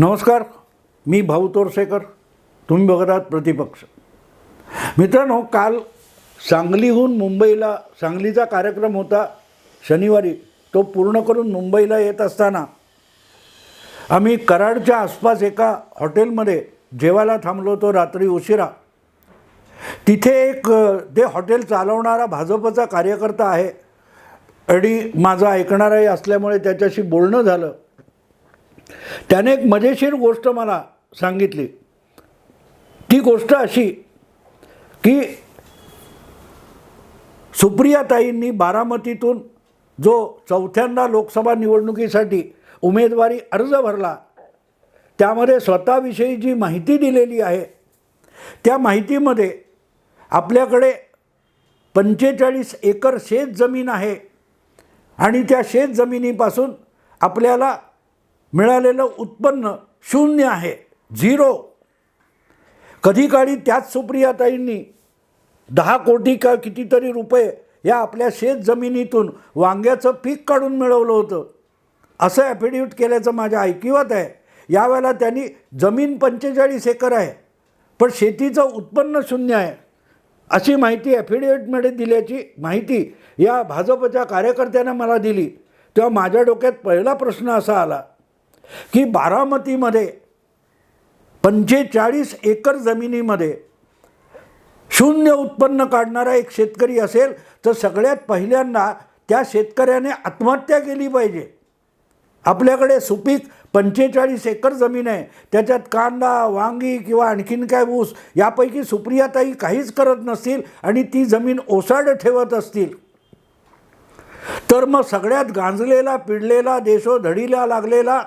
नमस्कार मी भाऊ तोरसेकर तुम्ही बघत आहात प्रतिपक्ष. मित्रांनो काल सांगलीहून मुंबईला सांगलीचा कार्यक्रम होता शनिवारी तो पूर्ण करून मुंबईला येत असताना आम्ही कराडच्या आसपास एका हॉटेलमध्ये जेवायला थांबलो होतो रात्री उशिरा. तिथे एक ते हॉटेल चालवणारा भाजपचा कार्यकर्ता आहे आणि माझा ऐकणाराही असल्यामुळे त्याच्याशी बोलणं झालं. त्याने एक मजेशीर गोष्ट मला सांगितली. ती गोष्ट अशी की सुप्रियाताईंनी बारामतीतून जो चौथ्यांदा लोकसभा निवडणुकीसाठी उमेदवारी अर्ज भरला त्यामध्ये स्वतःविषयी जी माहिती दिलेली आहे त्या माहितीमध्ये आपल्याकडे पंचेचाळीस एकर शेत जमीन आहे आणि त्या शेत जमिनीपासून आपल्याला मिळालेलं उत्पन्न शून्य आहे झिरो. कधी काळी त्याच सुप्रियाताईंनी दहा कोटी का कितीतरी रुपये या आपल्या शेत जमिनीतून वांग्याचं पीक काढून मिळवलं होतं. असं ॲफिडेव्हिट केल्याचं माझ्या ऐकिवात आहे. यावेळेला त्यांनी जमीन पंचेचाळीस एकर आहे पण शेतीचं उत्पन्न शून्य आहे. अशी माहिती ॲफिडेव्हिटमध्ये दिल्याची माहिती या भाजपच्या कार्यकर्त्यानं मला दिली. तेव्हा माझ्या डोक्यात पहिला प्रश्न असा आला की बारामतीमध्ये पंचेचाळीस एकर जमिनीमध्ये शून्य उत्पन्न काढणारा एक शेतकरी असेल तर सगळ्यात पहिल्यांदा त्या शेतकऱ्याने आत्महत्या केली पाहिजे. आपल्याकडे सुपीक पंचेचाळीस एकर जमीन आहे. त्याच्यात कांदा वांगी किंवा आणखीन काय ऊस यापैकी सुप्रियाताई काहीच करत नसतील आणि ती जमीन ओसाड ठेवत असतील. तर मग सगळ्यात गांजलेला पिडलेला देशोधडीला लागलेला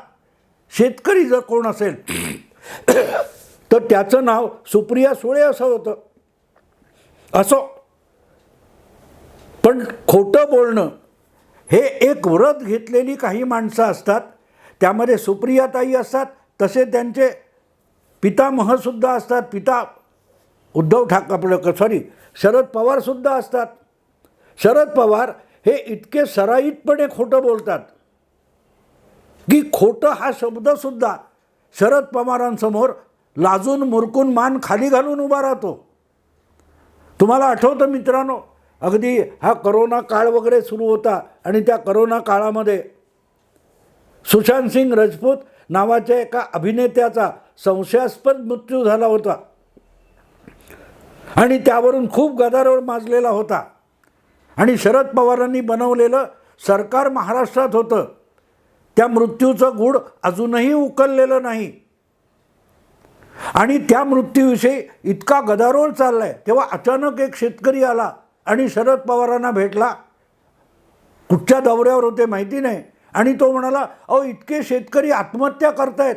शेतकरी जर कोण असेल तर त्याचं नाव सुप्रिया सुळे असं होतं. असो. पण खोटं बोलणं हे एक व्रत घेतलेली काही माणसं असतात. त्यामध्ये सुप्रियाताई असतात तसे त्यांचे पितामहसुद्धा असतात. पिता उद्धव ठाक आपलं सॉरी शरद पवारसुद्धा असतात. शरद पवार हे इतके सराईतपणे खोटं बोलतात. की खोटं हा शब्दसुद्धा शरद पवारांसमोर लाजून मुरकून मान खाली घालून उभा राहतो. तुम्हाला आठवतं मित्रांनो अगदी हा करोना काळ वगैरे सुरू होता आणि त्या करोना काळामध्ये सुशांत सिंग राजपूत नावाच्या एका अभिनेत्याचा संशयास्पद मृत्यू झाला होता. आणि त्यावरून खूप गदारोळ माजलेला होता. आणि शरद पवारांनी बनवलेलं सरकार महाराष्ट्रात होतं. त्या मृत्यूचं गूढ अजूनही उकललेलं नाही. आणि त्या मृत्यूविषयी इतका गदारोळ चालला आहे तेव्हा अचानक एक शेतकरी आला आणि शरद पवारांना भेटला. कुठच्या दौऱ्यावर होते माहिती नाही. आणि तो म्हणाला अहो इतके शेतकरी आत्महत्या करतायत.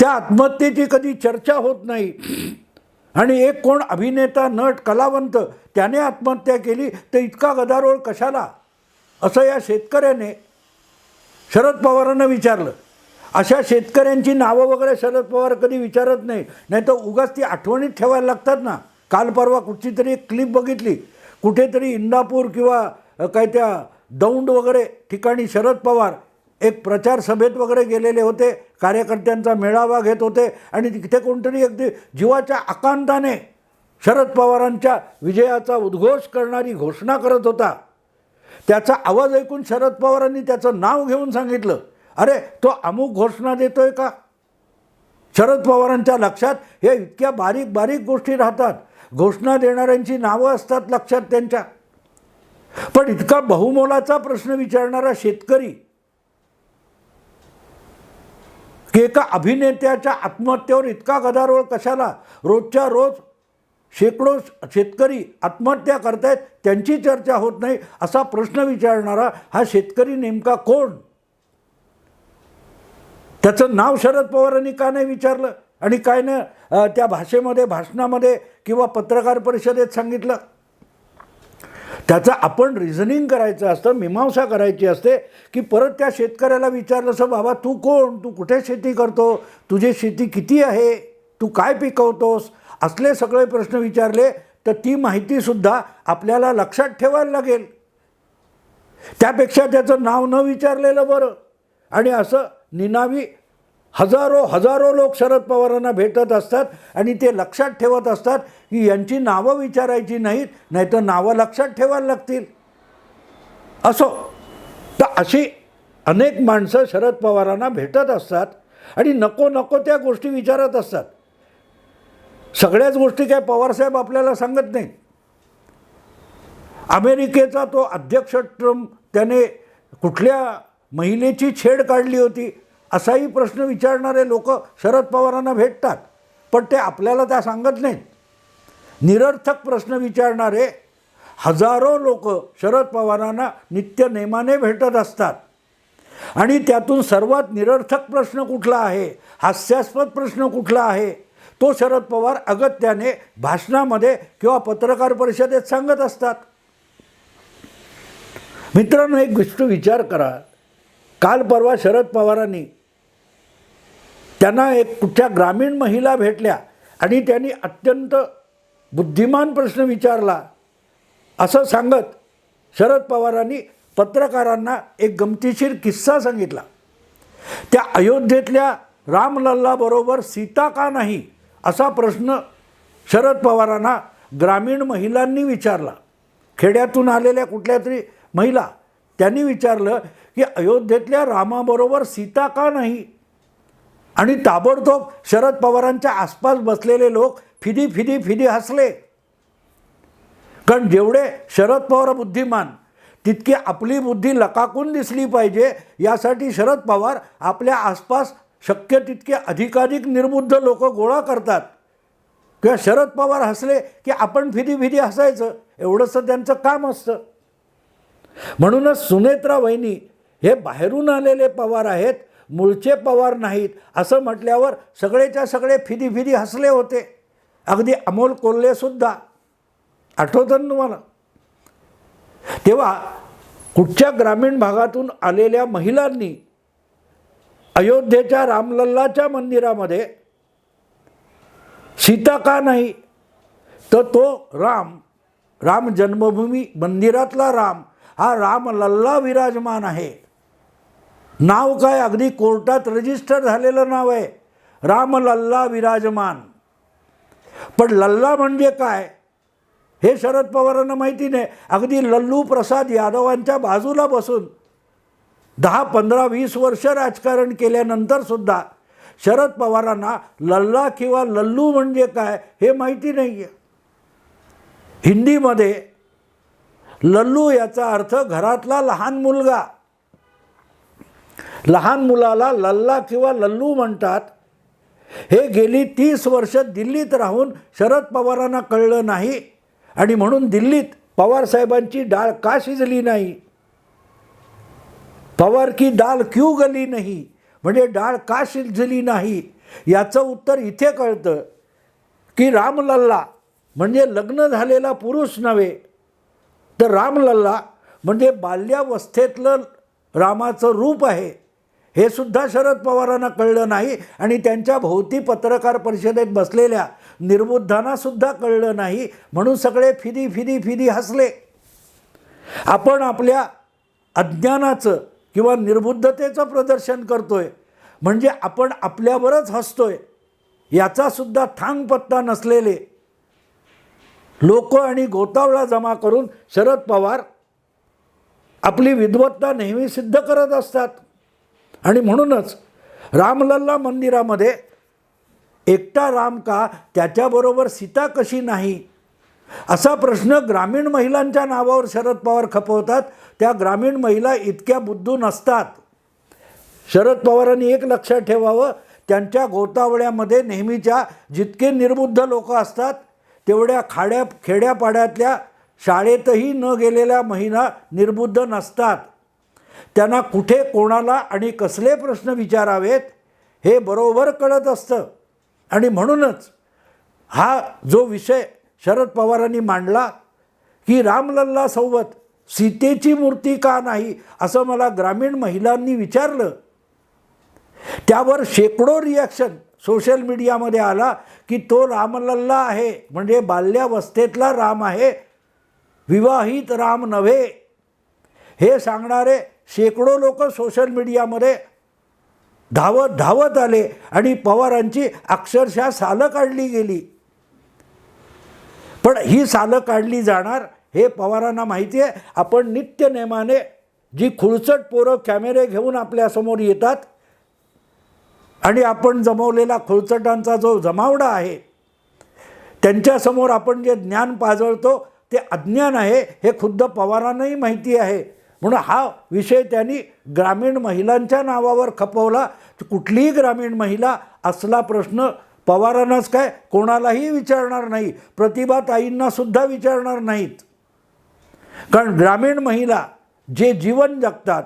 त्या आत्महत्येची कधी चर्चा होत नाही. आणि एक कोण अभिनेता नट कलावंत त्याने आत्महत्या केली तर इतका गदारोळ कशाला? असं या शेतकऱ्याने शरद पवारांना विचारलं. अशा शेतकऱ्यांची नावं वगैरे शरद पवार कधी विचारत नाही. नाही तर उगाच ती आठवणीत ठेवायला लागतात ना. काल परवा कुठची तरी एक क्लिप बघितली. कुठेतरी इंदापूर किंवा काय त्या दौंड वगैरे ठिकाणी शरद पवार एक प्रचार सभेत वगैरे गेलेले होते. कार्यकर्त्यांचा मेळावा घेत होते. आणि तिथे कोणतरी अगदी जीवाच्या आकांताने शरद पवारांच्या विजयाचा उद्घोष करणारी घोषणा करत होता. त्याचा आवाज ऐकून शरद पवारांनी त्याचं नाव घेऊन सांगितलं. अरे तो अमुक घोषणा देतोय का? शरद पवारांच्या लक्षात हे इतक्या बारीक बारीक गोष्टी राहतात. घोषणा देणाऱ्यांची नावं असतात लक्षात त्यांच्या. पण इतका बहुमोलाचा प्रश्न विचारणारा शेतकरी की एका अभिनेत्याच्या आत्महत्येवर इतका गदारोळ कशाला? रोजच्या रोज शेकडो शेतकरी आत्महत्या करतायत त्यांची चर्चा होत नाही असा प्रश्न विचारणारा हा शेतकरी नेमका कोण? त्याचं नाव शरद पवारांनी का नाही विचारलं? आणि काय नाही त्या भाषेमध्ये भाषणामध्ये किंवा पत्रकार परिषदेत सांगितलं? त्याचं आपण रिझनिंग करायचं असतं मीमांसा करायची असते की परत त्या शेतकऱ्याला विचारलं असं बाबा तू कोण? तू कुठे शेती करतो? तुझी शेती किती आहे? तू काय पिकवतोस? असले सगळे प्रश्न विचारले तर ती माहितीसुद्धा आपल्याला लक्षात ठेवायला लागेल. त्यापेक्षा त्याचं नाव न विचारलेलं बरं. आणि असं निनावी हजारो हजारो लोक शरद पवारांना भेटत असतात आणि ते लक्षात ठेवत असतात की यांची नावं विचारायची नाहीत नाहीतर नावं लक्षात ठेवायला लागतील. असो. तर अशी अनेक माणसं शरद पवारांना भेटत असतात आणि नको नको त्या गोष्टी विचारत असतात. सगळ्याच गोष्टी काय पवारसाहेब आपल्याला सांगत नाहीत. अमेरिकेचा तो अध्यक्ष ट्रम्प त्याने कुठल्या महिलेची छेड काढली होती असाही प्रश्न विचारणारे लोक शरद पवारांना भेटतात पण ते आपल्याला त्या सांगत नाहीत. निरर्थक प्रश्न विचारणारे हजारो लोक शरद पवारांना नित्य नेमाने भेटत असतात. आणि त्यातून सर्वात निरर्थक प्रश्न कुठला आहे हास्यास्पद प्रश्न कुठला आहे तो शरद पवार अगत्याने भाषणामध्ये किंवा पत्रकार परिषदेत सांगत असतात. मित्रांनो एक गोष्ट विचार करा. काल परवा शरद पवारांनी त्यांना एक कुठच्या ग्रामीण महिला भेटल्या आणि त्यांनी अत्यंत बुद्धिमान प्रश्न विचारला. असं सांगत शरद पवारांनी पत्रकारांना एक गमतीशीर किस्सा सांगितला. त्या अयोध्येतल्या रामलल्लाबरोबर सीता का नाही? असा प्रश्न शरद पवारांना ग्रामीण महिलांनी विचारला. खेड्यातून आलेल्या कुठल्या तरी महिला त्यांनी विचारलं की अयोध्येतल्या रामाबरोबर सीता का नाही? आणि ताबडतोब शरद पवारांच्या आसपास बसलेले लोक फिदी फिदी फिदी हसले. कारण जेवढे शरद पवार बुद्धिमान तितकी आपली बुद्धी लकाकून दिसली पाहिजे यासाठी शरद पवार आपल्या आसपास शक्य तितके अधिकाधिक निर्बुद्ध लोक गोळा करतात. किंवा शरद पवार हसले की आपण फिदी फिदी हसायचं एवढंसं त्यांचं काम असतं. म्हणूनच सुनेत्रा वहिनी हे बाहेरून आलेले पवार आहेत मूळचे पवार नाहीत असं म्हटल्यावर सगळेच्या सगळे फिदी फिदी हसले होते. अगदी अमोल कोल्हेसुद्धा आठवतं ना तुम्हाला? तेव्हा कुठच्या ग्रामीण भागातून आलेल्या महिलांनी अयोध्येच्या रामलल्लाच्या मंदिरामध्ये सीता का नाही? तर तो राम राम जन्मभूमी मंदिरातला राम हा रामलल्ला विराजमान आहे. नाव काय? अगदी कोर्टात रजिस्टर झालेलं नाव आहे. रामलल्ला विराजमान. पण लल्ला म्हणजे काय? हे शरद पवारांना माहिती नाही. अगदी लल्लू प्रसाद यादवांच्या बाजूला बसून दहा पंधरा वीस वर्ष राजकारण केल्यानंतर सुद्धा शरद पवारांना लल्ला किंवा लल्लू म्हणजे काय हे माहिती नाही आहे हिंदीमध्ये लल्लू याचा अर्थ घरातला लहान मुलगा. लहान मुलाला लल्ला किंवा लल्लू म्हणतात. हे गेली तीस वर्ष दिल्लीत राहून शरद पवारांना कळलं नाही आणि म्हणून दिल्लीत पवारसाहेबांची डाळ का शिजली नाही? पवार की डाळ क्यू गली नाही? म्हणजे डाळ का शिजली नाही? याचं उत्तर इथे कळतं की रामलल्ला म्हणजे लग्न झालेला पुरुष नव्हे. तर रामलल्ला म्हणजे बाल्यावस्थेतलं रामाचं रूप आहे. हे सुद्धा शरद पवारांना कळलं नाही आणि त्यांच्या भोवती पत्रकार परिषदेत बसलेल्या निर्बुद्धांनासुद्धा कळलं नाही. म्हणून सगळे फिदी फिदी फिदी हसले. आपण आपल्या अज्ञानाचं किंवा निर्बुद्धतेचं प्रदर्शन करतोय म्हणजे आपण आपल्यावरच हसतोय याचासुद्धा थांग पत्ता नसलेले लोक आणि गोतावळा जमा करून शरद पवार आपली विद्वत्ता नेहमी सिद्ध करत असतात. आणि म्हणूनच रामलल्ला मंदिरामध्ये एकटा राम का त्याच्याबरोबर सीता कशी नाही असा प्रश्न ग्रामीण महिलांच्या नावावर शरद पवार खपवतात. त्या ग्रामीण महिला इतक्या बुद्धू नसतात. शरद पवारांनी एक लक्षात ठेवावं त्यांच्या गोतावळ्यामध्ये नेहमीच्या जितके निर्बुद्ध लोक असतात तेवढ्या खाड्या खेड्यापाड्यातल्या शाळेतही न गेलेल्या महिला निर्बुद्ध नसतात. त्यांना कुठे कोणाला आणि कसले प्रश्न विचारावेत हे बरोबर कळत असतं. आणि म्हणूनच हा जो विषय शरद पवारांनी मांडला की रामलल्ला सोबत सीतेची मूर्ती का नाही असं मला ग्रामीण महिलांनी विचारलं. त्यावर शेकडो रिॲक्शन सोशल मीडियामध्ये आला की तो रामलल्ला आहे म्हणजे बाल्यावस्थेतला राम आहे विवाहित राम नव्हे. हे सांगणारे शेकडो लोक सोशल मीडियामध्ये धावत धावत आले आणि पवारांची अक्षरशः सालं काढली गेली. पण ही सालं काढली जाणार हे पवारांना माहिती आहे. आपण नित्य नेमाने जी खुळचट पोरं कॅमेरे घेऊन आपल्यासमोर येतात आणि आपण जमवलेला खुळचटांचा जो जमावडा आहे त्यांच्यासमोर आपण जे ज्ञान पाजळतो ते अज्ञान आहे हे खुद्द पवारांनाही माहिती आहे. म्हणून हा विषय त्यांनी ग्रामीण महिलांच्या नावावर खपवला. कुठलीही ग्रामीण महिला असला प्रश्न पवारांनाच काय? कोणालाही विचारणार नाही. प्रतिभाताईंना सुद्धा विचारणार नाहीत. कारण ग्रामीण महिला जे जीवन जगतात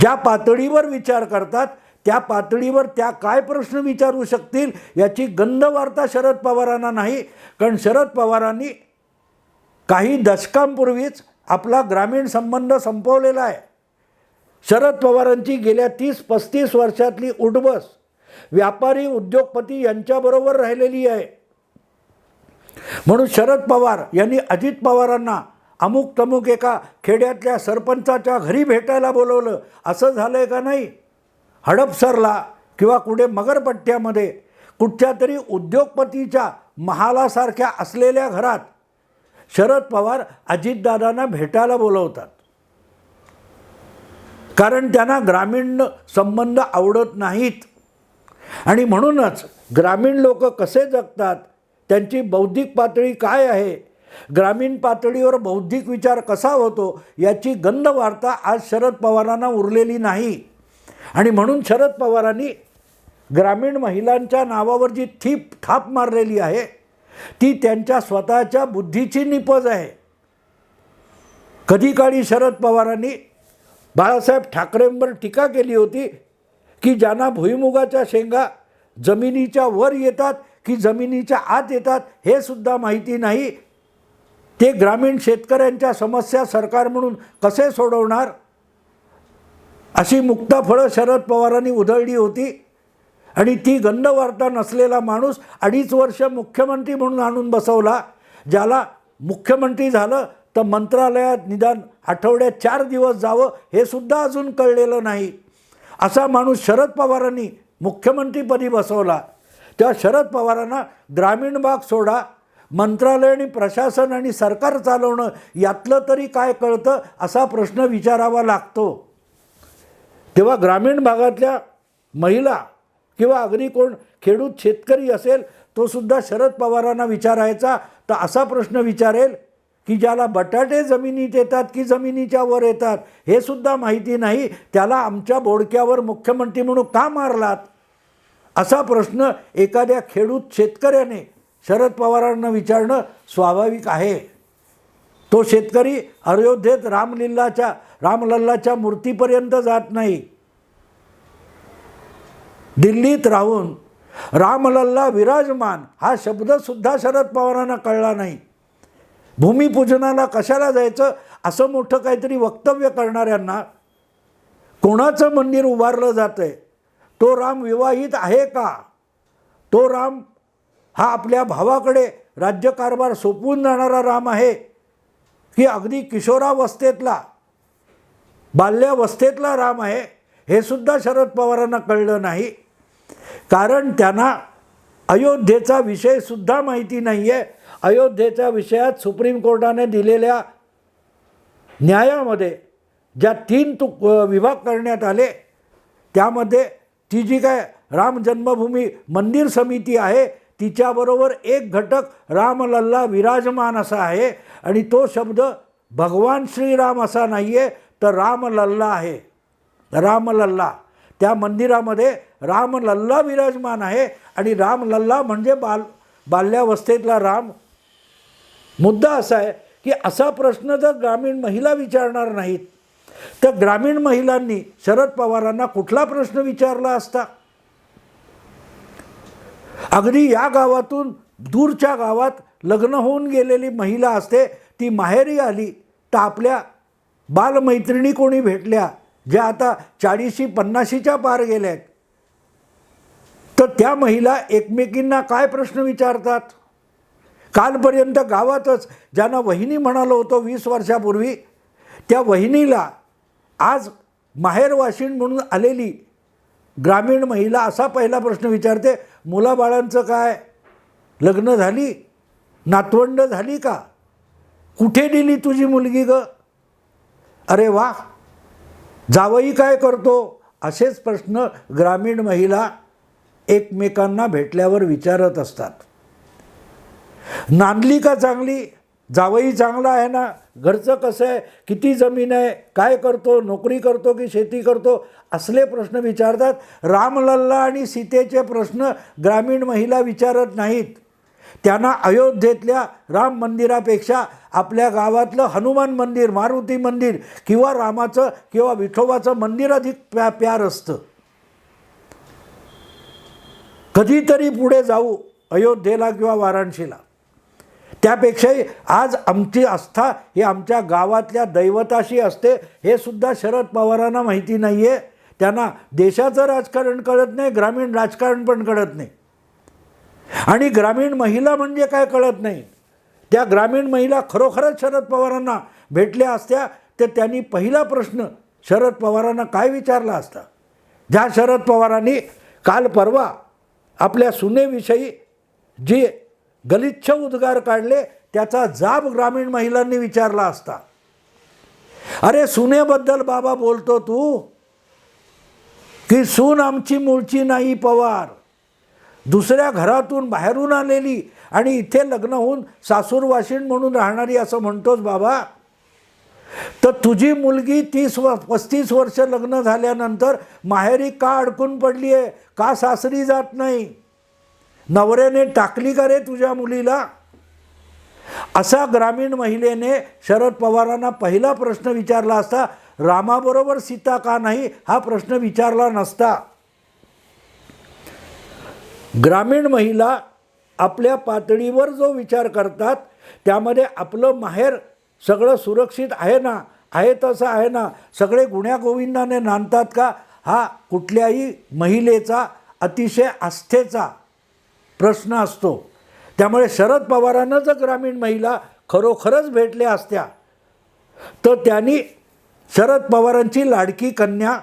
ज्या पातळीवर विचार करतात त्या पातळीवर त्या काय प्रश्न विचारू शकतील याची गंधवार्ता शरद पवारांना नाही. कारण शरद पवारांनी काही दशकांपूर्वीच आपला ग्रामीण संबंध संपवलेला आहे. शरद पवारांची गेल्या तीस पस्तीस वर्षातली उठबस व्यापारी उद्योगपती यांच्याबरोबर राहिलेली आहे. म्हणून शरद पवार यांनी अजित पवारांना अमुक तमुक एका खेड्यातल्या सरपंचाच्या घरी भेटायला बोलवलं. असं झालं आहे का नाही? हडपसरला किंवा कुठे मगरपट्ट्यामध्ये कुठच्या तरी उद्योगपतीच्या महालासारख्या असलेल्या घरात शरद पवार अजितदादांना भेटायला बोलवतात. कारण त्यांना ग्रामीण संबंध आवडत नाहीत. आणि म्हणूनच ग्रामीण लोक कसे जगतात त्यांची बौद्धिक पातळी काय आहे? ग्रामीण पातळीवर बौद्धिक विचार कसा होतो याची गंध वार्ता आज शरद पवारांना उरलेली नाही. आणि म्हणून शरद पवारांनी ग्रामीण महिलांच्या नावावर जी थीप थाप मारलेली आहे ती त्यांच्या स्वतःच्या बुद्धीची निपज आहे. कधी काळी शरद पवारांनी बाळासाहेब ठाकरेंवर टीका केली होती की ज्यांना भुईमुगाच्या शेंगा जमिनीच्या वर येतात की जमिनीच्या आत येतात हे सुद्धा माहिती नाही. ते ग्रामीण शेतकऱ्यांच्या समस्या सरकार म्हणून कसे सोडवणार? अशी मुक्ताफळं शरद पवारांनी उधळली होती आणि ती गंधवार्ता नसलेला माणूस अडीच वर्ष मुख्यमंत्री म्हणून आणून बसवला ज्याला मुख्यमंत्री झालं तर मंत्रालयात निदान आठवड्यात चार दिवस जावं हे सुद्धा अजून कळलेलं नाही. असा माणूस शरद पवारांनी मुख्यमंत्रीपदी बसवला. तेव्हा शरद पवारांना ग्रामीण भाग सोडा मंत्रालय आणि प्रशासन आणि सरकार चालवणं यातलं तरी काय कळतं असा प्रश्न विचारावा लागतो. तेव्हा ग्रामीण भागातल्या महिला किंवा अगदी कोण खेडूत शेतकरी असेल तो सुद्धा शरद पवारांना विचारायचा तर असा प्रश्न विचारेल की ज्याला बटाटे जमिनीत येतात की जमिनीच्या वर येतात हे सुद्धा माहिती नाही. त्याला आमच्या बोडक्यावर मुख्यमंत्री म्हणून का मारलात? असा प्रश्न एखाद्या खेडूत शेतकऱ्याने शरद पवारांना विचारणं स्वाभाविक आहे. तो शेतकरी अयोध्येत रामलिल्लाच्या रामलल्लाच्या मूर्तीपर्यंत जात नाही. दिल्लीत राहून रामलल्ला विराजमान हा शब्दसुद्धा शरद पवारांना कळला नाही. भूमिपूजनाला कशाला जायचं? असं मोठं काहीतरी वक्तव्य करणाऱ्यांना कोणाचं मंदिर उभारलं जातं आहे तो राम विवाहित आहे का? तो राम हा आपल्या भावाकडे राज्यकारभार सोपवून जाणारा राम आहे की अगदी किशोरावस्थेतला बाल्यावस्थेतला राम आहे हे सुद्धा शरद पवारांना कळलं नाही. कारण त्यांना अयोध्येचा विषयसुद्धा माहिती नाही आहे अयोध्येच्या विषयात सुप्रीम कोर्टाने दिलेल्या न्यायामध्ये ज्या तीन तु विभाग करण्यात आले त्यामध्ये ती जी काय राम जन्मभूमी मंदिर समिती आहे तिच्याबरोबर एक घटक रामलल्ला विराजमान असा आहे आणि तो शब्द भगवान श्रीराम असा नाही आहे तर रामलल्ला आहे. रामलल्ला. त्या मंदिरामध्ये रामलल्ला विराजमान आहे आणि रामलल्ला म्हणजे बाल बाल्यावस्थेतला राम मुद्दा असा आहे की असा प्रश्न जर ग्रामीण महिला विचारणार नाहीत तर ग्रामीण महिलांनी शरद पवारांना कुठला प्रश्न विचारला असता? अगदी या गावातून दूरच्या गावात लग्न होऊन गेलेली महिला असते ती माहेरी आली तर आपल्या बालमैत्रिणी कोणी भेटल्या ज्या आता चाळीशी पन्नाशीच्या पार गेल्या आहेत तर त्या महिला एकमेकींना काय प्रश्न विचारतात? कालपर्यंत गावातच ज्यांना वहिनी म्हणालो होतो वीस वर्षापूर्वी त्या वहिनीला आज माहेरवाशीण म्हणून आलेली ग्रामीण महिला असा पहिला प्रश्न विचारते मुलाबाळांचं काय? लग्न झाली? नातवंड झाली का? कुठे दिली तुझी मुलगी ग? अरे वा जावई काय करतो? असेच प्रश्न ग्रामीण महिला एकमेकांना भेटल्यावर विचारत असतात. नांदली का चांगली? जावई चांगला आहे ना? घरचं कसं आहे? किती जमीन आहे? काय करतो? नोकरी करतो की शेती करतो? असले प्रश्न विचारतात. रामलल्ला आणि सीतेचे प्रश्न ग्रामीण महिला विचारत नाहीत. त्यांना अयोध्येतल्या राम मंदिरापेक्षा आपल्या गावातलं हनुमान मंदिर मारुती मंदिर किंवा रामाचं किंवा विठोबाचं मंदिर अधिक प्या प्यार असतं. कधीतरी पुढे जाऊ अयोध्येला किंवा वाराणसीला. त्यापेक्षाही आज आमची आस्था ही आमच्या गावातल्या दैवताशी असते हे सुद्धा शरद पवारांना माहिती नाही आहे त्यांना देशाचं राजकारण कळत नाही ग्रामीण राजकारण पण कळत नाही. आणि ग्रामीण महिला म्हणजे काय कळत नाही? त्या ग्रामीण महिला खरोखरच शरद पवारांना भेटल्या असत्या तर त्यांनी पहिला प्रश्न शरद पवारांना काय विचारला असता? ज्या शरद पवारांनी काल परवा आपल्या सुनेविषयी जी गलिच्छ उद्गार काढले त्याचा जाब ग्रामीण महिलांनी विचारला असता. अरे सुनेबद्दल बाबा बोलतो तू? की सून आमची मूळची नाही पवार. दुसऱ्या घरातून बाहेरून आलेली आणि इथे लग्न होऊन सासूरवाशीण म्हणून राहणारी असं म्हणतोस बाबा. तर तुझी मुलगी तीस व पस्तीस वर्ष लग्न झाल्यानंतर माहेरी का अडकून पडली आहे का सासरी जात नाही? नवऱ्याने टाकली का रे तुझ्या मुलीला? असा ग्रामीण महिलेने शरद पवारांना पहिला प्रश्न विचारला असता रामाबरोबर सीता का नाही हा प्रश्न विचारला नसता. ग्रामीण महिला आपल्या पातळीवर जो विचार करतात त्यामध्ये आपलं माहेर सगळं सुरक्षित आहे ना? आहे तसं आहे ना? सगळे गुण्यागोविंदाने नांदतात का? हा कुठल्याही महिलेचा अतिशय आस्थेचा प्रश्न असतो. त्यामुळे शरद पवारांना जर ग्रामीण महिला खरोखरच भेटल्या असत्या तर त्यांनी शरद पवारांची लाडकी कन्या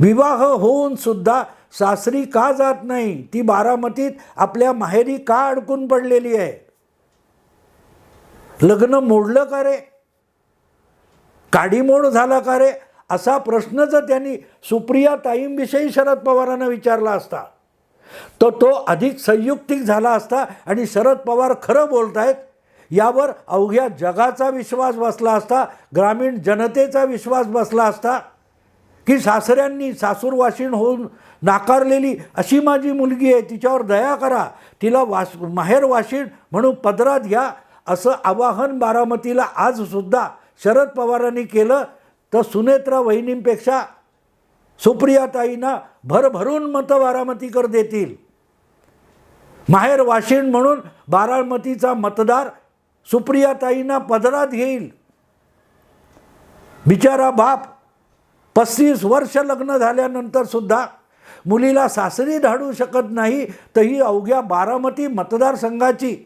विवाह होऊन सुद्धा सासरी का जात नाही? ती बारामतीत आपल्या माहेरी का अडकून पडलेली आहे? लग्न मोडलं का रे? काडीमोड झाला का रे? असा प्रश्न जर त्यांनी सुप्रिया ताईंविषयी शरद पवारांना विचारला असता तर तो अधिक संयुक्तिक झाला असता आणि शरद पवार खरं बोलत आहेत यावर अवघ्या जगाचा विश्वास बसला असता ग्रामीण जनतेचा विश्वास बसला असता की सासऱ्यांनी सासूरवाशीण होऊन नाकारलेली अशी माझी मुलगी आहे तिच्यावर दया करा तिला वास माहेर वाशीण म्हणून पदरात घ्या असं आवाहन बारामतीला आजसुद्धा शरद पवारांनी केलं तर सुनेत्रा वहिनींपेक्षा सुप्रियाताईंना भरभरून मतं बारामतीकर देतील. माहेर वाशिण म्हणून बारामतीचा मतदार सुप्रियाताईंना पदरात घेईल. बिचारा बाप पस्तीस वर्ष लग्न झाल्यानंतर सुद्धा मुलीला सासरी धाडू शकत नाही तर ही अवघ्या बारामती मतदारसंघाची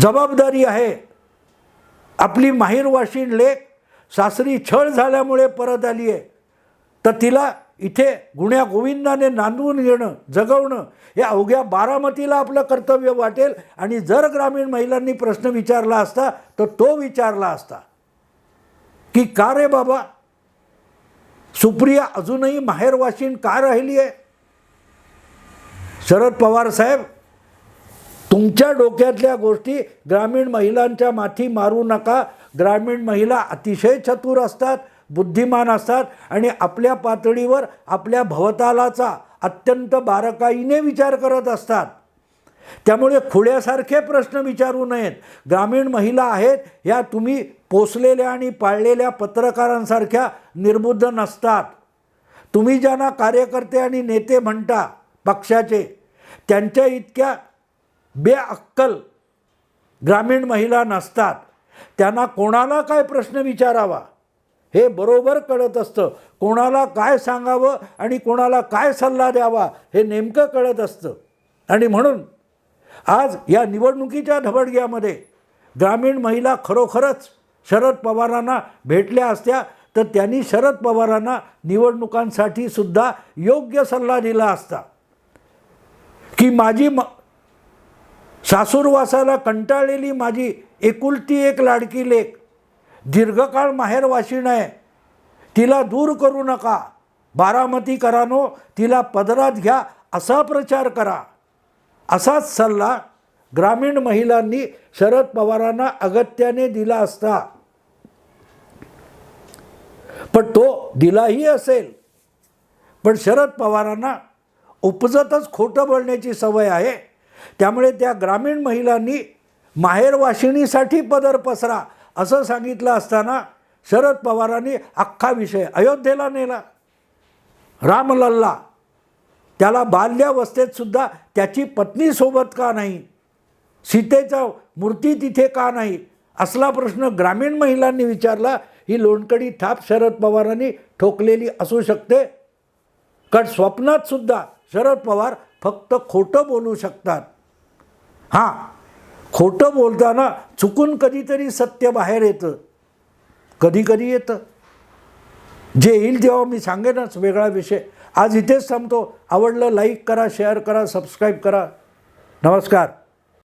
जबाबदारी आहे. आपली माहीर वाशीण लेख सासरी छळ झाल्यामुळे परत आली आहे तर तिला इथे गुण्या गोविंदाने नांदवून घेणं जगवणं हे अवघ्या बारामतीला आपलं कर्तव्य वाटेल. आणि जर ग्रामीण महिलांनी प्रश्न विचारला असता तर तो विचारला असता की का रे बाबा? सुप्रिया अजूनही माहेरवाशीन का राहिली आहे? शरद पवार साहेब तुमच्या डोक्यातल्या गोष्टी ग्रामीण महिलांच्या माथी मारू नका. ग्रामीण महिला अतिशय चतुर असतात. बुद्धिमान असतात आणि आपल्या पातळीवर आपल्या भवतालाचा अत्यंत बारकाईने विचार करत असतात. त्यामुळे खुळ्यासारखे प्रश्न विचारू नयेत. ग्रामीण महिला आहेत ह्या तुम्ही पोचलेल्या आणि पाळलेल्या पत्रकारांसारख्या निर्बुद्ध नसतात. तुम्ही ज्यांना कार्यकर्ते आणि नेते म्हणता पक्षाचे त्यांच्या इतक्या बेअक्कल ग्रामीण महिला नसतात. त्यांना कोणाला काय प्रश्न विचारावा? हे बरोबर कळत असतं. कोणाला काय सांगावं आणि कोणाला काय सल्ला द्यावा हे नेमकं कळत असतं. आणि म्हणून आज या निवडणुकीच्या धबडग्यामध्ये ग्रामीण महिला खरोखरच शरद पवारांना भेटल्या असत्या तर त्यांनी शरद पवारांना निवडणुकांसाठी सुद्धा योग्य सल्ला दिला असता. की माझी म सासूरवासाला कंटाळलेली माझी एकुलती एक लाडकी लेख दीर्घकाळ माहेरवाशीण आहे तिला दूर करू नका. बारामती करानो तिला पदरात घ्या असा प्रचार करा. असाच सल्ला ग्रामीण महिलांनी शरद पवारांना अगत्याने दिला असता. पण तो दिलाही असेल. पण शरद पवारांना उपजतच खोटं बोलण्याची सवय आहे. त्यामुळे त्या ग्रामीण महिलांनी माहेरवाशिणीसाठी पदर पसरा. असं सांगितलं असताना शरद पवारांनी अख्खा विषय अयोध्येला नेला. रामलल्ला त्याला बाल्यावस्थेत सुद्धा त्याची पत्नीसोबत का नाही? सीतेचा मूर्ती तिथे का नाही? असला प्रश्न ग्रामीण महिलांनी विचारला ही लोणकडी थाप शरद पवारांनी ठोकलेली असू शकते? कारण स्वप्नातसुद्धा शरद पवार फक्त खोटं बोलू शकतात. हां खोटं बोलताना चुकून कधीतरी सत्य बाहेर येतं. कधी कधी येतं. जे येईल तेव्हा मी सांगेनच वेगळा विषय. आज इथेच थांबतो. आवडलं लाईक करा शेअर करा सबस्क्राईब करा. नमस्कार.